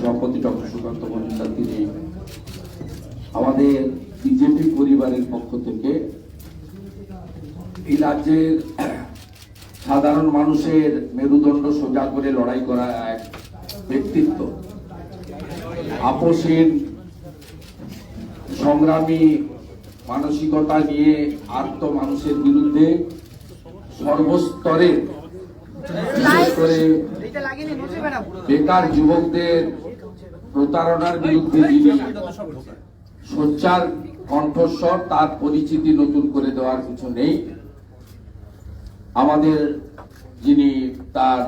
সভাপতি ডক্টর সুকান্ত মজুমদার তিনি আমাদের বিজেপি পরিবারের পক্ষ থেকে এই রাজ্যের সাধারণ মানুষের মেরুদণ্ড সোজা করে লড়াই করা এক ব্যক্তিত্ব। আপোষহীন সংগ্রামী মানসিকতা নিয়ে আর্ত মানুষের বিরুদ্ধে সর্বস্তরে বিশেষ করে বেকার যুবকদের প্রতারণার বিরুদ্ধে যিনি সোচ্চার কণ্ঠস্বর তার পরিচিতি নতুন করে দেওয়ার কিছু নেই আমাদের যিনি তার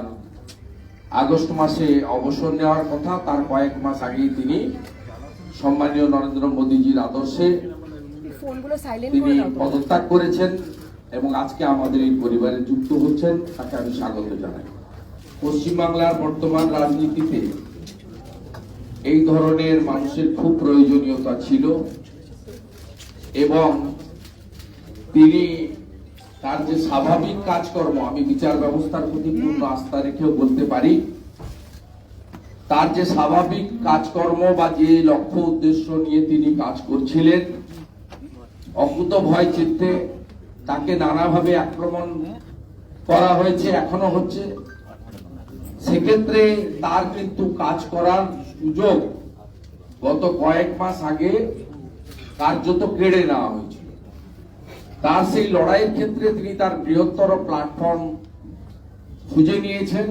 আগস্ট মাসে অবসর নেওয়ার কথা তার কয়েক মাস আগেই তিনি সম্মানীয় নরেন্দ্র মোদীজির আদর্শে তিনি। পদত্যাগ করেছেন এবং আজকে আমাদের এই পরিবারে যুক্ত হচ্ছেন তাকে আমি স্বাগত জানাই পশ্চিমবাংলার বর্তমান রাজনীতিতে এই ধরনের মানুষের খুব প্রয়োজনীয়তা ছিল এবং তিনি তার যে স্বাভাবিক কাজকর্ম, আমি বিচার ব্যবস্থার প্রতি পূর্ণ আস্থা রেখেও বলতে পারি, তার যে স্বাভাবিক কাজকর্ম বা যে লক্ষ্য উদ্দেশ্য নিয়ে তিনি কাজ করছিলেন অকুত ভয় চিত্তে তাকে নানাভাবে আক্রমণ করা হয়েছে, এখনও হচ্ছে। সেক্ষেত্রে তার কিন্তু কাজ করার সুযোগ গত কয়েক মাস আগে কার্যত কেড়ে নেওয়া হয়েছিল। তার সেই লড়াইয়ের ক্ষেত্রে তিনি তার বৃহত্তর প্ল্যাটফর্ম খুঁজে নিয়েছেন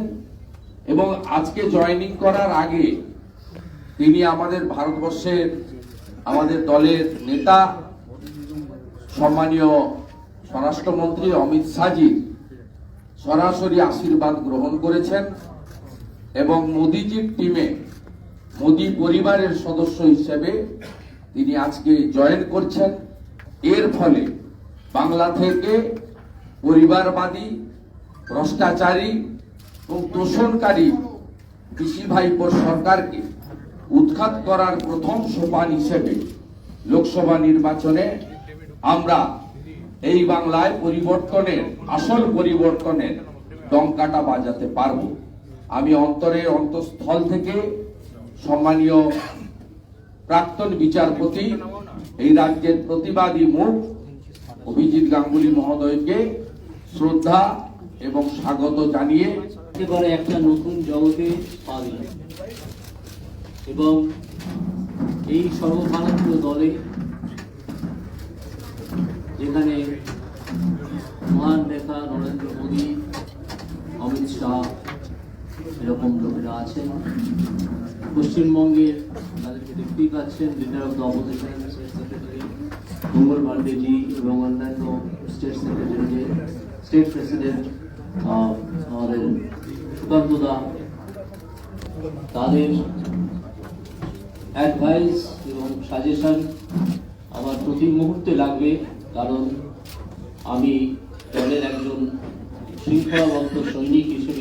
এবং আজকে জয়েনিং করার আগে তিনি আমাদের ভারতবর্ষের আমাদের দলের নেতা, সম্মানীয় স্বরাষ্ট্রমন্ত্রী অমিত শাহজির সরাসরি আশীর্বাদ গ্রহণ করেছেন। এবং মোদিজির টিমে মোদি পরিবারের সদস্য হিসেবে তিনি আজকে জয়েন করছেন। এর ফলে বাংলা থেকে পরিবারবাদী, ভ্রষ্টাচারী এবং তোষণকারী কৃষি ভাইপোর সরকারকে উৎখাত করার প্রথম সোপান হিসেবে লোকসভা নির্বাচনে আমরা এই বাংলায় পরিবর্তনের, আসল পরিবর্তনের ডঙ্কাটা বাজাতে পারব। আমি অন্তরের অন্তঃস্থল থেকে সম্মানীয় প্রাক্তন বিচারপতি এই রাজ্যের প্রতিবাদী মুখ অভিজিৎ গাঙ্গুলি মহোদয়কে শ্রদ্ধা এবং স্বাগত জানিয়ে একেবারে একটা নতুন জগতে এবং এই সর্বভারতীয় দলে যেখানে মহান নেতা নরেন্দ্র মোদী অমিত শাহ এরকম লোকেরা আছেন পশ্চিমবঙ্গের তাদেরকে দেখতেই পাচ্ছেন leader of the opposition state secretary Mangal Pandeji এবং অন্যান্য স্টেট সেক্রেটারি স্টেট প্রেসিডেন্ট আমাদের সুকান্ত দা, তাদের অ্যাডভাইস এবং সাজেশন আমার প্রতি মুহূর্তে লাগবে, কারণ আমি দলের একজন শৃঙ্খলাবদ্ধ সৈনিক হিসেবে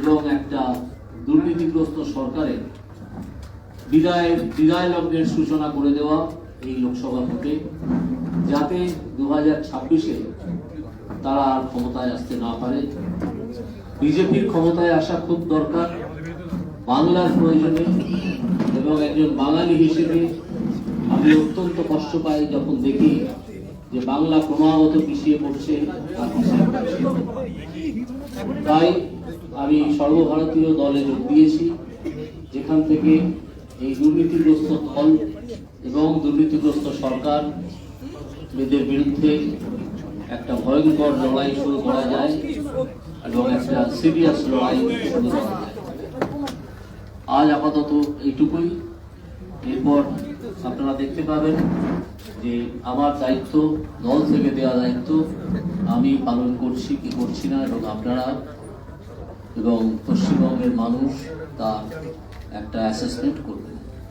এবং একটা দুর্নীতিগ্রস্ত সরকারের বিদায় বিদায় লগ্নের সূচনা করে দেওয়া এই লোকসভা ভোটে, যাতে দু হাজার ছাব্বিশে তারা আর ক্ষমতায় আসতে না পারে। বিজেপির ক্ষমতায় আসা খুব দরকার, বাংলার প্রয়োজনে, এবং একজন বাঙালি হিসেবে আমি অত্যন্ত কষ্ট পাই যখন দেখি যে বাংলা ক্রমাগত পিছিয়ে পিছিয়ে পড়ছে। তাই আমি সর্বভারতীয় দলে যোগ দিয়েছি। যেখান থেকে এই দুর্নীতিগ্রস্ত দল এবং দুর্নীতিগ্রস্ত সরকার এদের বিরুদ্ধে একটা ভয়ঙ্কর লড়াই শুরু করা যায় এবং একটা সিরিয়াস লড়াই শুরু করা যায়। আজ আপাতত এইটুকুই। এরপর আপনারা দেখতে পাবেন যে আমার দায়িত্ব, দল থেকে দেওয়া দায়িত্ব, আমি পালন করছি কি করছি না এবং আপনারা এবং পশ্চিমবঙ্গের মানুষ তা একটা অ্যাসেসমেন্ট করবে।